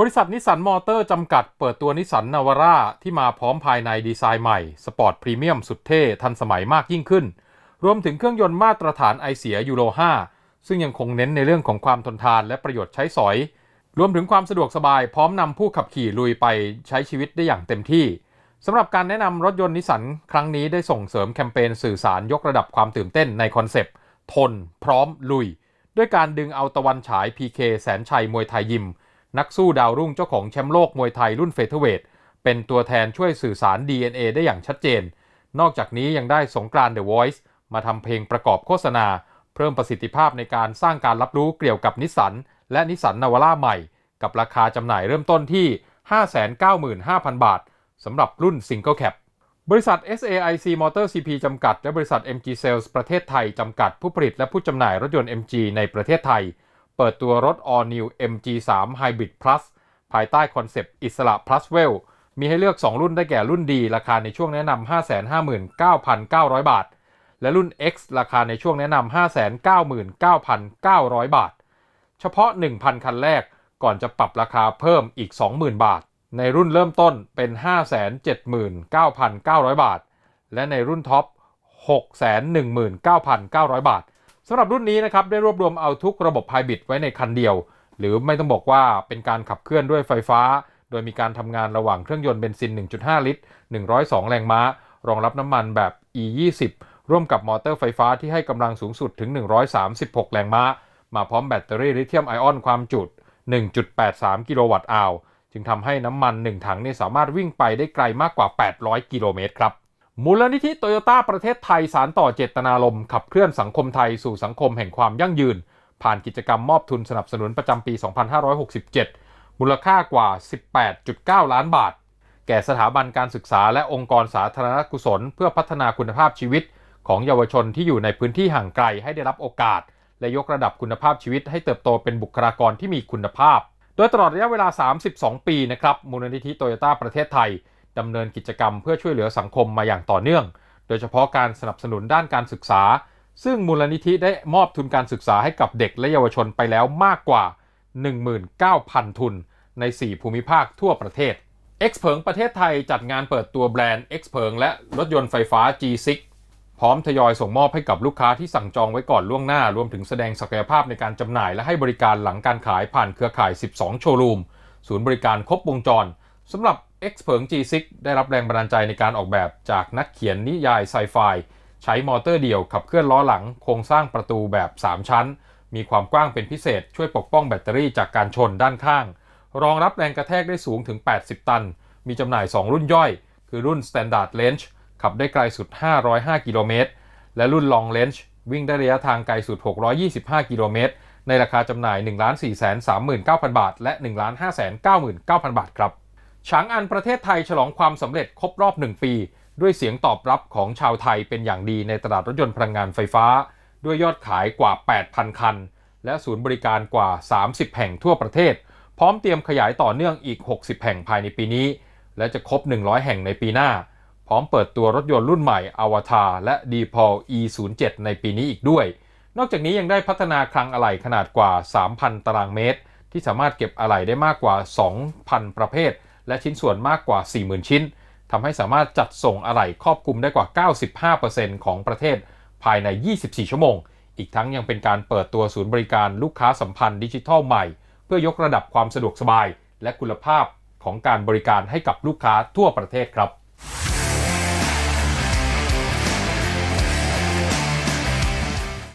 บริษัทนิสสันมอเตอร์จำกัดเปิดตัวนิสสันนาวาร่าที่มาพร้อมภายในดีไซน์ใหม่ สปอร์ตพรีเมียมสุดเท่ทันสมัยมากยิ่งขึ้น รวมถึงเครื่องยนต์มาตรฐานไอเสียยูโร 5 ซึ่งยังคงเน้นในเรื่องของความทนทานและประโยชน์ใช้สอย รวมถึงความสะดวกสบายพร้อมนำผู้ขับขี่ลุยไปใช้ชีวิตได้อย่างเต็มที่สำหรับการแนะนำรถยนต์นิสสันครั้งนี้ได้ส่งเสริมแคมเปญสื่อสารยกระดับความตื่นเต้นในคอนเซปต์ทน พร้อมลุย ด้วยการดึงเอาตะวันฉาย PK แสนชัยมวยไทยยิม นักสู้ดาวรุ่งเจ้าของแชมป์โลกมวยไทยรุ่นเฟเธอร์เวทเป็นตัวแทนช่วยสื่อสาร DNA ได้อย่างชัดเจน นอกจากนี้ยังได้สงกรานต์ The Voice มาทำเพลงประกอบโฆษณา เพิ่มประสิทธิภาพในการสร้างการรับรู้เกี่ยวกับนิสสันและนิสสันนาวาร่าใหม่ กับราคาจำหน่ายเริ่มต้นที่ 595,000 บาทสำหรับรุ่น Single Cap บริษัท SAIC Motor CP จำกัด และบริษัท MG Sales ประเทศไทย จำกัดผู้ผลิตและผู้จำหน่ายรถยนต์ MG ในประเทศไทย เปิดตัวรถ All New MG3 Hybrid Plus ภายใต้คอนเซปต์อิสระ Plus Well มีให้เลือก 2 รุ่นได้แก่รุ่นดีราคาในช่วงแนะนำ 559,900 บาท และรุ่น X ราคาในช่วงแนะนำ 599,900 บาท เฉพาะ 1,000 คันแรกก่อนจะปรับราคาเพิ่มอีก 20,000 บาท ในรุ่นเริ่มต้นเป็น 579,900 บาท และในรุ่นท็อป 619,900 บาท สำหรับรุ่นนี้นะครับได้รวบรวมเอาทุกระบบไฮบริดไว้ในคันเดียว หรือไม่ต้องบอกว่าเป็นการขับเคลื่อนด้วยไฟฟ้า โดยมีการทำงานระหว่างเครื่องยนต์เบนซิน 1.5 ลิตร 102 แรงม้า รองรับน้ำมันแบบ E20 ร่วมกับมอเตอร์ไฟฟ้าที่ให้กำลังสูงสุดถึง 136 แรงม้า มาพร้อมแบตเตอรี่ลิเธียมไอออนความจุ1.83 กิโลวัตต์อาวจึงทำให้น้ำมัน 1 ถังนี่สามารถวิ่งไปได้ไกลมากกว่า 800 กิโลเมตรครับ มูลนิธิโตโยต้าประเทศไทยสารต่อเจตนารมณ์ขับเคลื่อนสังคมไทยสู่สังคมแห่งความยั่งยืน ผ่านกิจกรรมมอบทุนสนับสนุนประจำปี 2567 มูลค่ากว่า 18.9 ล้านบาท แก่สถาบันการศึกษาและองค์กรสาธารณกุศล เพื่อพัฒนาคุณภาพชีวิต ของเยาวชนที่อยู่ในพื้นที่ห่างไกลให้ได้รับโอกาส และยกระดับคุณภาพชีวิตให้เติบโตเป็นบุคลากรที่มีคุณภาพ โดยตลอดระยะเวลา 32 ปีนะครับมูลนิธิโตโยต้าประเทศไทย ดำเนินกิจกรรมเพื่อช่วยเหลือสังคมมาอย่างต่อเนื่อง โดยเฉพาะการสนับสนุนด้านการศึกษา ซึ่งมูลนิธิได้มอบทุนการศึกษาให้กับเด็กและเยาวชนไปแล้วมากกว่า 19,000 ทุน ใน 4 ภูมิภาคทั่วประเทศ X เผิงประเทศไทยจัดงานเปิดตัวแบรนด์ X เผิงและรถยนต์ไฟฟ้า G6 พร้อมทยอยส่งมอบให้กับลูกค้าที่สั่งจองไว้ก่อนล่วงหน้า รวมถึงแสดงศักยภาพในการจำหน่ายและให้บริการหลังการขายผ่านเครือข่าย 12 โชว์รูม ศูนย์บริการครบวงจรสำหรับ X เผิง G6 ได้รับแรงบันดาลใจในการออกแบบจากนักเขียนนิยายไซไฟใช้มอเตอร์เดี่ยวขับเคลื่อนล้อหลัง โครงสร้างประตูแบบ 3 ชั้น มีความกว้างเป็นพิเศษช่วยปกป้องแบตเตอรี่จากการชนด้านข้าง รองรับแรงกระแทกได้สูงถึง 80 ตัน มีจำหน่าย 2 รุ่นย่อย คือรุ่น Standard Range ขับได้ไกลสุด 505 กิโลเมตร และรุ่น Long Range วิ่งได้ระยะทางไกลสุด 625 กิโลเมตร ในราคาจำหน่าย 1 4 3 9 0 0 0 บาท และ 1 5 9 9 0 0 0 บาทครับ ฉางอันประเทศไทยฉลองความสำเร็จครบรอบ 1 ปี ด้วยเสียงตอบรับของชาวไทยเป็นอย่างดีในตลาดรถยนต์พลังงานไฟฟ้า ด้วยยอดขายกว่า 8,000 คัน และศูนย์บริการกว่า 30 แห่งทั่วประเทศ พร้อมเตรียมขยายต่อเนื่องอีก 60 แห่งภายในปีนี้ และจะครบ 100 แห่งในปีหน้า พร้อมเปิดตัวรถยนต์รุ่นใหม่อวตารและ d p o l E07 ในปีนี้อีกด้วย นอกจากนี้ยังได้พัฒนาคลังอะไหล่ขนาดกว่า 3,000 ตารางเมตร ที่สามารถเก็บอะไหล่ได้มากกว่า 2,000 ประเภท และชิ้นส่วนมากกว่า 40,000 ชิ้นทำให้สามารถจัดส่งอะไหล่ครอบคลุมได้กว่า 95%ของประเทศภายใน 24 ชั่วโมง อีกทั้งยังเป็นการเปิดตัวศูนย์บริการลูกค้าสัมพันธ์ดิจิทัลใหม่ เพื่อยกระดับความสะดวกสบาย และคุณภาพของการบริการให้กับลูกค้าทั่วประเทศครับ